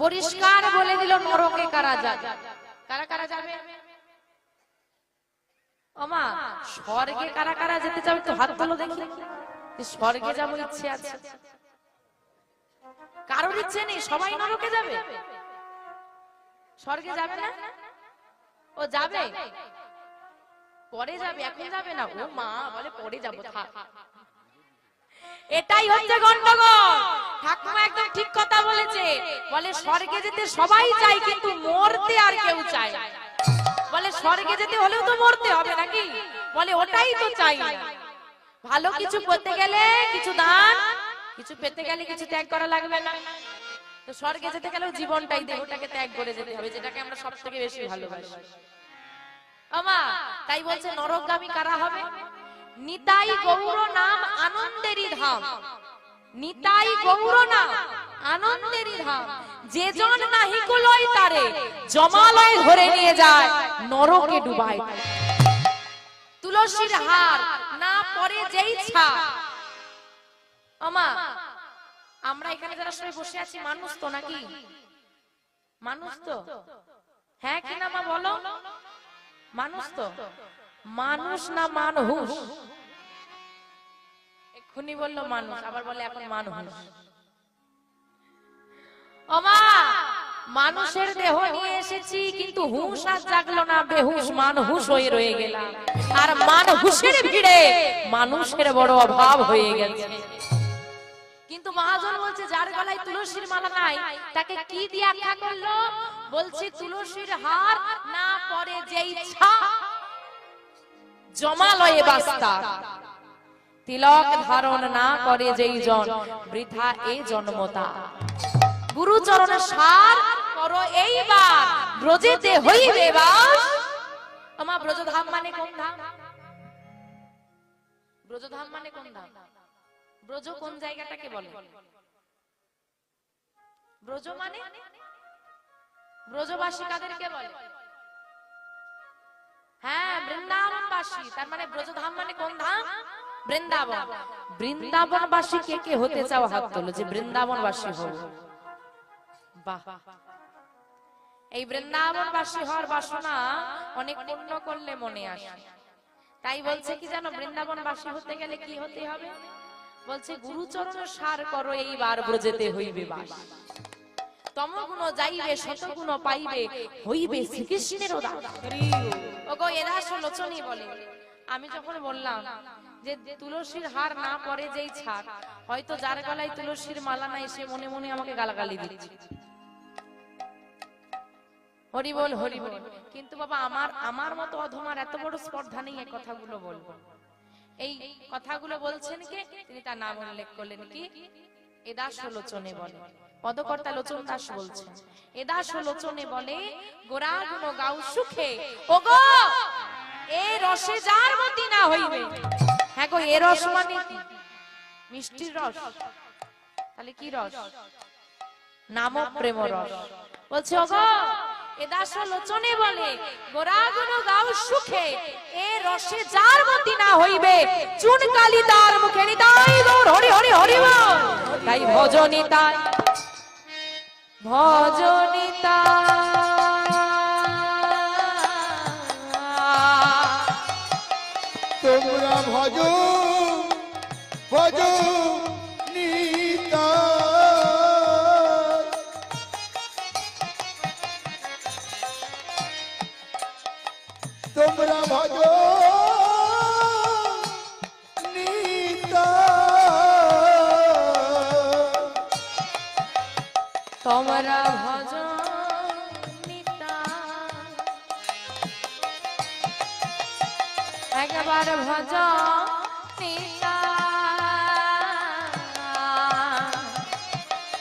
পরিষ্কার বলে দিল নরকে কারা যাবে? কারা কারা যাবে? ওমা, স্বর্গে কারা কারা যেতে চাবে তো হাত তোলো দেখি। স্বর্গে যাব ইচ্ছে আছে। কারোর ইচ্ছে নেই, সবাই নরকে যাবে। স্বর্গে যাবে না? ও যাবে। পরে যাবে, এখন যাবে না। ও মা, বলে পরে যাব, থাক। এটাই হচ্ছে গন্ডগোল। ঠাকুমা একদম ঠিক কথা বলেছে। বলে স্বর্গে যেতে সবাই চায়, কিন্তু মরতে আর কেউ চায়। বলে স্বর্গে যেতে হলেও তো মরতে হবে নাকি? বলে ওটাই তো চাই ভালো কিছু করতে গেলে কিছু দান, কিছু পেতে গেলে কিছু ত্যাগ করা লাগবে না। তো স্বর্গে যেতে গেলেও জীবনটাই দেহটাকে ত্যাগ করে যেতে হবে, যেটাকে আমরা সব থেকে বেশি ভালোবাসি। আমা, তাই বলছে নরকগামী কারা হবে? নিতাই গৌর নাম আনন্দেরই ধাম। নিতাই গৌর নাম আনন্দেরই ধাম। যে জন নাহি কুলয় তারে, জমালয় ধরে নিয়ে যায়, নরকে ডুবায়। তুলসীর হার না পরে যেই ছা। আমা, আমরা এখানে যারা সবাই বসে আছি, মানুষ তো নাকি? মানুষ তো? হ্যাঁ কি না মা বলো? মানুষ তো? মানুষ না মানুষ এক্ষুনি বলল মানুষ আবার বলে এখন মানুষ। ওমা মানুষের দেহ নিয়ে এসেছি কিন্তু হুঁশ আর জাগলো না বেহুশ মানুষ হয়ে রয়ে গেলাম। আর মানুষের ভিড়ে মানুষের বড় অভাব হয়ে গেছে। কিন্তু মহাজন বলছে যার গলায় তুলসীর মালা নাই তাকে কি দিয়ে আখ্যা করল? বলছে তুলসীর হার না পরে যেই ছা জমালয়ে বাস্তা। তিলক ধারণ না করে যেই জন বৃথা এই জন্মতা। গুরুচরণে সার করো এইবার ব্রজেতে হইবে বাস। আমা ব্রজধাম মানে কোন ধাম? ব্রজধাম মানে কোন ধাম? ব্রজ কোন জায়গাটাকে বলে? ব্রজ মানে? ব্রজবাসী কাদেরকে বলে? হ্যাঁ বৃন্দাবনবাসী। তার মানে ব্রজধাম মানে কোন ধাম? বৃন্দাবন। বৃন্দাবনবাসী কে কে হতে চাও হাত তোলো যে বৃন্দাবনবাসী হব বাহ। এই বৃন্দাবনবাসী হওয়ার বাসনা অনেক পূর্ণ করলে মনে আসে। তাই বলছে কি জানো বৃন্দাবনবাসী হতে গেলে কি হতে হবে? বলছে, গুরুচরণ সার করো, এইবার ব্রজেতে হইবে বাস। তমগুণ যাইবে, শতগুণ পাইবে, হইবে শ্রীকৃষ্ণের ওগো এদাস লোচনী বলে। আমি যখন বললাম যে তুলসীর হার না পরে যেই ছাড়, হয়তো যার গলায় তুলসীর মালা নাই, সে মনে মনে আমাকে গালাগালি দিচ্ছে। হরি বল হরি বল। কিন্তু বাবা, আমার আমার মতো অধমার এত বড় স্পর্ধা নেই এই কথাগুলো বলব। এই কথাগুলো বলছেন কে? তিনি তার নাম উল্লেখ করলেন কি? এদাস লোচনে বলে। পদকর্তা লোচন দাস বলছেন। এদাস লোচনে বলে গোরা গুণ গাও সুখে। ওগো এ রসে যার মতি না হইবে। হ্যাঁ গো এ রস মানে কি? মিষ্টির রস। তাহলে কি রস? নাম প্রেম রস। বলছে ওগো এ দাস লোচনে বলে গোরা গুণ গাও সুখে। এ রসে যার মতি না হইবে। চুন কালি তার মুখে নিতাই গৌর। হরি হরি হরি বল। তাই। ভজনিতাই তোমরা ভজ ভজ একবার ভজ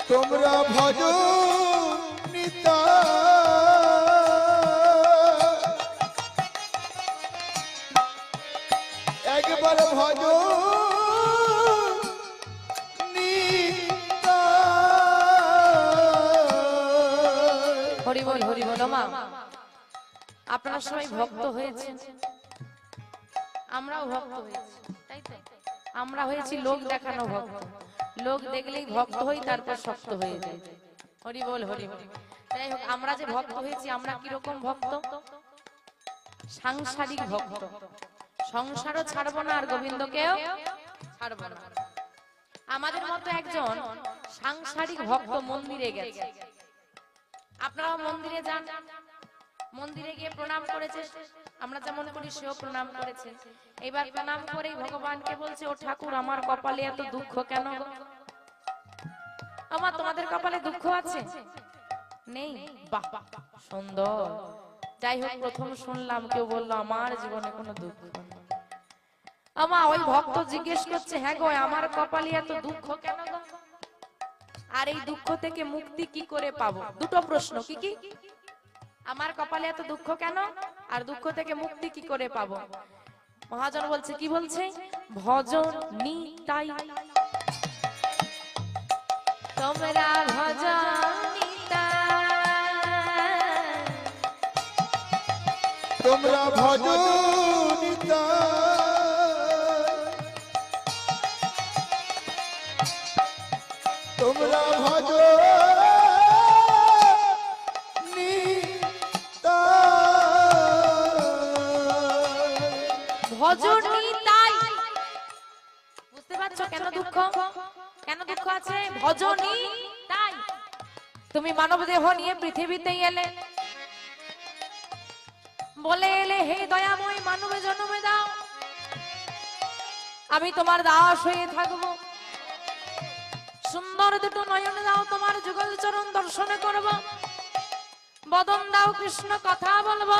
তোমরা ভজ নিতা। একবার ভজ হরিবল হরিবল মা। আপনারা সবাই ভক্ত হয়েছেন। আমরাও ভক্ত হয়েছি। তাই তো? আমরা হয়েছি লোক দেখানো ভক্ত। লোক দেখলেই ভক্ত হই তারপর শক্ত হয়ে যায়। হরি বল হরি বল। যাই হোক আমরা যে ভক্ত হয়েছি আমরা কীরকম ভক্ত? সাংসারিক ভক্ত। সংসারও ছাড়বো না আর গোবিন্দকেও ছাড়বো না। আমাদের মতো একজন সাংসারিক ভক্ত মন্দিরে গেছে। আপনারাও মন্দিরে যান। মন্দিরে গিয়ে প্রণাম করেছে। আমরা যেমন করি, সেও প্রণাম করেছে। এবার প্রণাম করেই ভগবানকে বলছে, ও ঠাকুর, আমার কপালে এত দুঃখ কেন আমার তোমাদের কপালে দুঃখ আছে? নেই? বাহ, সুন্দর। যাই হোক, প্রথম শুনলাম, কেউ বলল, আমার জীবনে কোনো দুঃখ নেই। আমা, ওই ভক্ত জিজ্ঞেস করছে হ্যাঁ গো, আমার কপালে এত দুঃখ কেন আর এই দুঃখ থেকে মুক্তি কি করে পাবো? দুটো প্রশ্ন, কি কি? আমার কপালে এত দুঃখ কেন? আর দুঃখ থেকে মুক্তি কি করে পাবো? মহাজন বলছে, কি বলছে? ভজন নিতাই। তোমরা ভজন তোমরা ভজো নিতাই। তোমরা ভজো ভজনী তাই। বুঝতে পারছ কেন দুঃখ? কেন দুঃখ? আছে? ভজনী তাই। তুমি মানব দেহ নিয়ে পৃথিবীতে এলে। বলে এলে হে দয়াময় মানবে জন্মে দাও। আমি তোমার দাস হয়ে থাকব। সুন্দর দুটো নয়ন দাও তোমার যুগল চরণ দর্শন করব। বদন দাও কৃষ্ণ কথা বলব।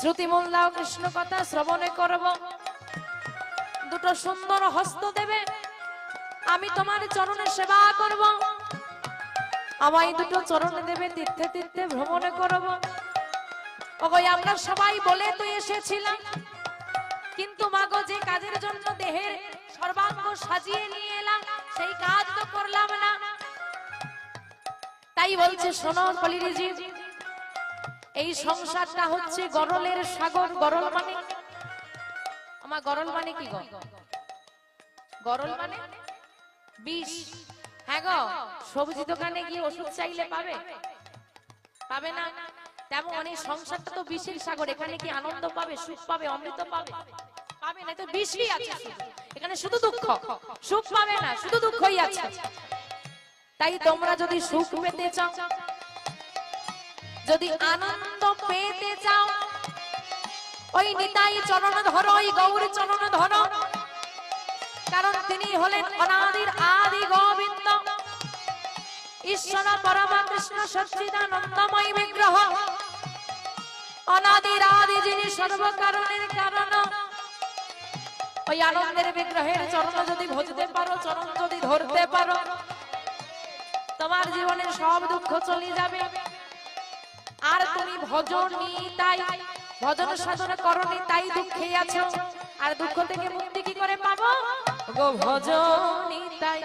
শ্রুতিমূল কৃষ্ণ কথা, শ্রবণে করব। দুটো সুন্দর হস্ত দেবে। আমি তোমার চরণে সেবা করব। আমায় দুটো চরণে দেবে, তীর্থে তীর্থে ভ্রমণে করব। ওগো, আমরা সবাই বলে তো এসেছিলাম। কিন্তু মাগো, যে কাজের জন্য দেহের সর্বাঙ্গ সাজিয়ে নিয়ে এলাম, সেই কাজ তো করলাম না। তাই বলছে, শোনো কলিরিজি এই সংসারটা হচ্ছে গরলের সাগর। গরল মানে? আমার গরল মানে কি গরল মানে? বিষ। হ্যাঁ গো, সবজি দোকানে গিয়ে ওষুধ চাইলে পাবে? পাবে না? তেমন এই সংসারটা তো বিষের সাগর, এখানে কি আনন্দ পাবে, সুখ পাবে, অমৃত পাবে? পাবে না তো বিষই আছে। এখানে শুধু দুঃখ। সুখ পাবে না, শুধু দুঃখই আছে। তাই তোমরা যদি সুখ পেতে চাও, যদি আনন্দ পেতে চাও। ওই নিতাই চরণ ধরো, ওই গৌর চরণ ধরো। কারণ তিনি হলেন অনাদির আদি গোবিন্দ। ঈশ্বর পরমা কৃষ্ণ সচ্চিদানন্দময় বিগ্রহ। অনাদির আদি যিনি সর্বকারণের কারণ। ওই আনন্দের বিগ্রহের চরণ যদি ভজতে পারো, চরণ যদি ধরতে পারো, তোমার জীবনের সব দুঃখ চলে যাবে। আর তুমি ভজন, তাই ভজন সাধন করনি, তাই দুঃখে আছো। আর দুঃখ থেকে মুক্তি কি করে পাবো? গো ভজন, তাই।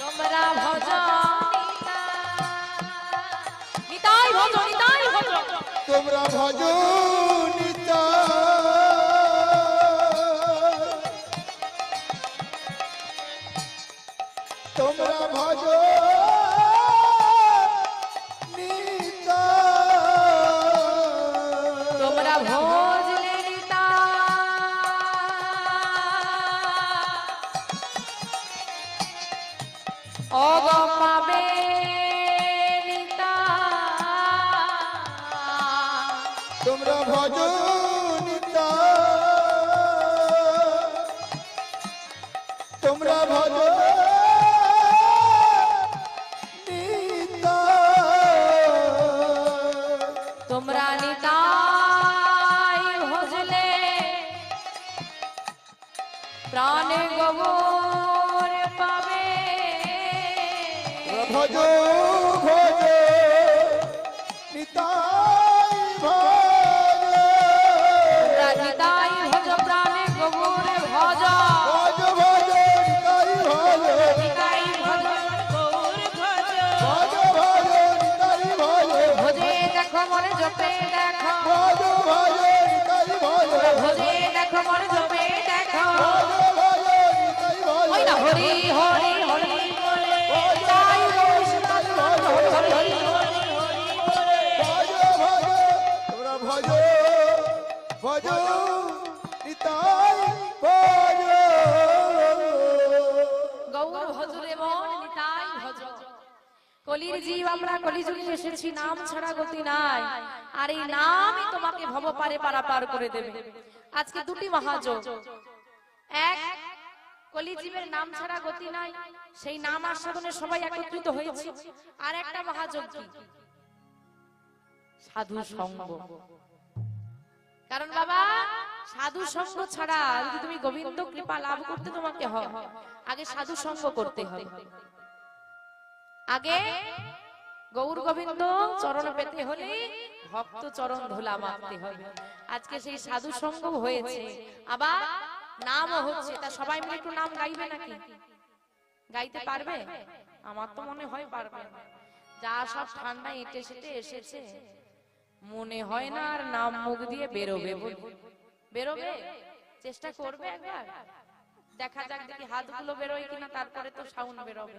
তোমরা ভজন নিতাই ভজন নিতাই ভজন। তোমরা ভজো তোমরা ভজো তোমরা ভজ তোমরা নিতাই ভজলে প্রাণে গোবর পাবে। ভজ দেখো মন জমে দেখো। ওই আমরা কলিযুগে এসেছি নাম ছাড়া গতি নাই। আর এই নামই তোমাকে ভবপারে পারাপার করে দেবে। আজকে দুটি মহাযোগ এক কলিজীবের নাম ছাড়া গতি নাই সেই নাম আস্বাদনে সবাই একত্রিত হয়েছে। আর একটা মহাযোগ কি? সাধু সঙ্গ। কারণ বাবা সাধু সঙ্গ ছাড়া যদি তুমি গোবিন্দ কৃপা লাভ করতে তোমাকে হয় আগে সাধু সঙ্গ করতে হবে। আগে গৌর গোবিন্দ চরণ পেতে হলে ভক্ত চরণ ধুলা মারতে হবে। আজকে সেই সাধু সঙ্গ হয়েছে। আবার নামও হচ্ছে। তা সবাই মিলে একটু নাম গাইবে নাকি? গাইতে পারবে? আমার তো মনে হয় পারবে যা সব ঠান্ডা এঁটে সেটে এসেছে। মনে হয় না আর নাম মুখ দিয়ে বেরোবে বেরোবে চেষ্টা করবে একবার? দেখা যাক দেখি হাতগুলো বেরোয় কিনা তারপরে তো সাউন্ড বেরোবে।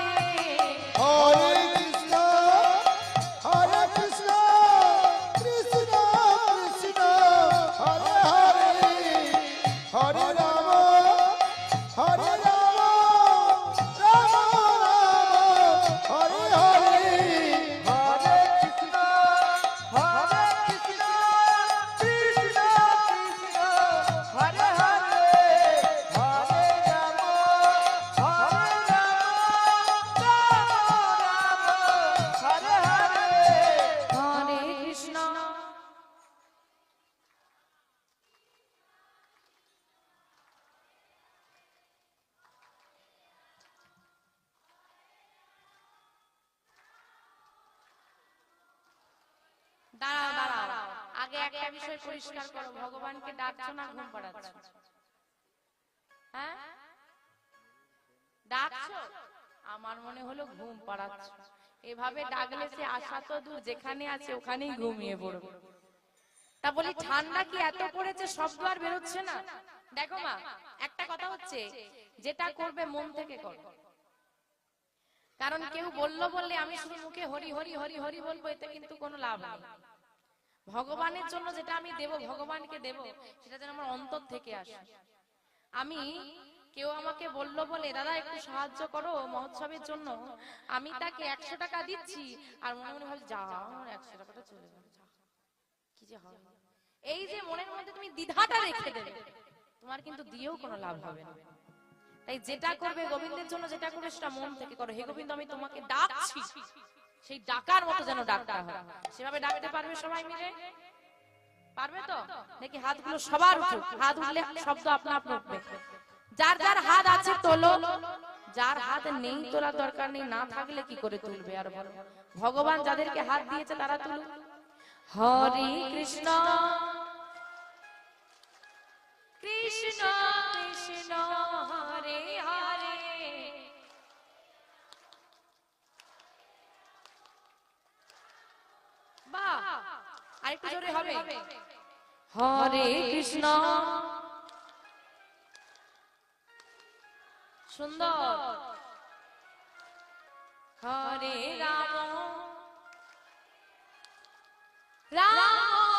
বিষয় পরিষ্কার করো, ভগবানকে ডাকছো না ঘুম পাড়াচ্ছ? হ্যাঁ? ডাকছো? আমার মনে হলো ঘুম পাড়াচ্ছ। এভাবে ডাকলে সে আশা তো দূর, যেখানে আছে ওখানেই ঘুমিয়ে পড়বে তা বলি, ঠান্ডা কি এত পড়েছে, শব্দ আর বেরোচ্ছে না? দেখো মা, একটা কথা হচ্ছে, যেটা করবে মন থেকে করো। কারণ কেউ বলল বললে আমি শুধু মুখে হরি হরি হরি হরি বলব, এতে কিন্তু কোনো লাভ নেই। ভগবানের জন্য যেটা আমি দেব, ভগবানকে দেব, সেটা যেন আমার অন্তর থেকে আসে। আমি কেউ আমাকে বলল বলে, দাদা, একটু সাহায্য করো মহোৎসবের জন্য। আমি তাকে একশো টাকা দিচ্ছি। আর মনে মনে ভাবছি যা আমার একশো টাকাটা চলে গেল কি যে হবে। এই যে মনের মধ্যে তুমি দ্বিধাটা রেখে দেবে, তোমার কিন্তু দিয়েও কোনো লাভ হবে না। তাই যেটা করবে গোবিন্দের জন্য যেটা করবে সেটা মন থেকে করো। হে গোবিন্দ, আমি তোমাকে ডাকছি। সেই ডাকার মতো যেন ডাকটা হয়। সেভাবে ডাকতে পারবে সবাই মিলে? পারবে তো? নাকি হাতগুলো সবার উঠুক? হাত উঠলে শব্দ আপনা আপনি উঠবে। যার যার হাত আছে তোলো। যার হাত নেই তোলা দরকার নেই, না থাকলে কি করে তুলবে আর বলো? ভগবান যাদেরকে হাত দিয়েছে তারা তুলুক। হরে কৃষ্ণ। কৃষ্ণ কৃষ্ণ, হরে হরে। বাহ। আরেকটু জোরে হবে। হরে কৃষ্ণ। সুন্দর। হরে রাম। রাম। রাম।